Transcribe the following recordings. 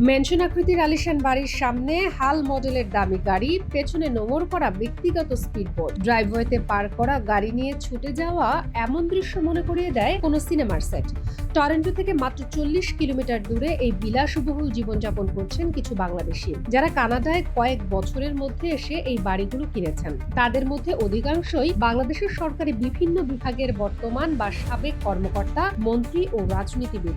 Mention আকৃতির আলিশান বাড়ির সামনে হাল মডেলের দামি গাড়ি, পেছনে নোঙর করা ব্যক্তিগত স্পিডবোট। ড্রাইভওয়েতে পার করা গাড়ি নিয়ে ছুটে যাওয়া এমন দৃশ্য মনে করিয়ে দেয় কোনো সিনেমার সেট। টরেন্টো থেকে মাত্র চল্লিশ কিলোমিটার দূরে এই বিলাসবহুল জীবনযাপন করছেন কিছু বাংলাদেশি। যারা কানাডায় কয়েক বছরের মধ্যে এসে এই বাড়িগুলো কিনেছেন। তাদের মধ্যে অধিকাংশই বাংলাদেশের সরকারি বিভিন্ন বিভাগের বর্তমান বা সাবেক কর্মকর্তা, মন্ত্রী ও রাজনীতিবিদ।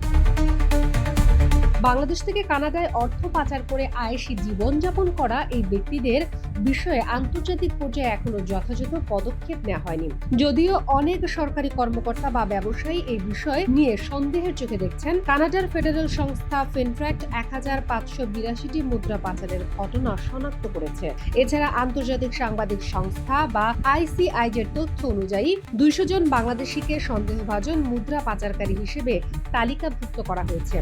বাংলাদেশ থেকে কানাডায় অর্থ পাচার করে আয়েসি জীবনযাপন করা এই ব্যক্তিদের বিষয়ে আন্তর্জাতিক পর্যায়ে এখনও যথাযথ পদক্ষেপ নেওয়া হয়নি। যদিও অনেক সরকারি কর্মকর্তা বা ব্যবসায়ী এই বিষয় নিয়ে সন্দেহের চোখে দেখছেন। কানাডার ফেডারেল সংস্থা ফিনট্র্যাক্ট এক হাজার পাঁচশো বিরাশিটি মুদ্রা পাচারের ঘটনা শনাক্ত করেছে। এছাড়া আন্তর্জাতিক সাংবাদিক সংস্থা বা আইসিআইজের তথ্য অনুযায়ী দুইশো জন বাংলাদেশিকে সন্দেহভাজন মুদ্রা পাচারকারী হিসেবে তালিকাভুক্ত করা হয়েছে।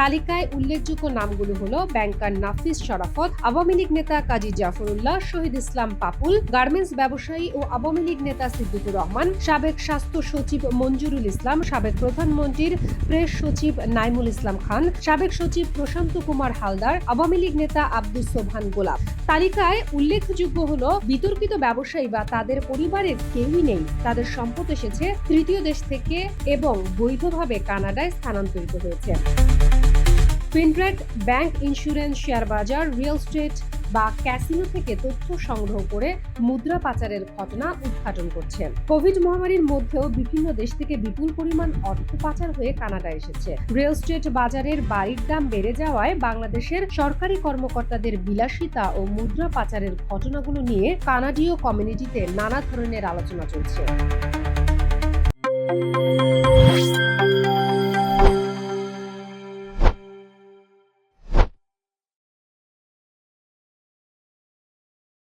তালিকায় উল্লেখযোগ্য নামগুলো হলো ব্যাংকার নাফিস শরাফত আওয়ামী লীগ নেতা কাজী জাফরুল্লাহ, শহীদ ইসলাম পাপুল, গার্মেন্টস ব্যবসায়ী ও আওয়ামী লীগ নেতা সিদ্দিকুর রহমান, সাবেক স্বাস্থ্য সচিব মঞ্জুরুল ইসলাম, সাবেক প্রধানমন্ত্রীর প্রেস সচিব নাইমুল ইসলাম খান, সাবেক সচিব প্রশান্ত কুমার হালদার, আওয়ামী লীগ নেতা আব্দুস সোবহান গোলাপ। তালিকায় উল্লেখযোগ্য হলো বিতর্কিত ব্যবসায়ী বা তাদের পরিবারের কেউই নেই। তাদের সম্পদ এসেছে তৃতীয় দেশ থেকে এবং বৈধভাবে কানাডায় স্থানান্তরিত হয়েছে। ফিনট্রেড ব্যাংক ইন্স্যুরেন্স শেয়ার বাজার রিয়েল স্টেট বা ক্যাসিনো থেকে তথ্য সংগ্রহ করে মুদ্রা পাচারের ঘটনা উদ্ঘাটন করছে কোভিড মহামারীর মধ্যেও বিভিন্ন দেশ থেকে বিপুল পরিমাণ অর্থ পাচার হয়ে কানাডা এসেছে। রিয়েল স্টেট বাজারের বাড়ির দাম বেড়ে যাওয়ায় বাংলাদেশের সরকারি কর্মকর্তাদের বিলাসিতা ও মুদ্রা পাচারের ঘটনাগুলো নিয়ে কানাডীয় কমিউনিটিতে নানা ধরনের আলোচনা চলছে।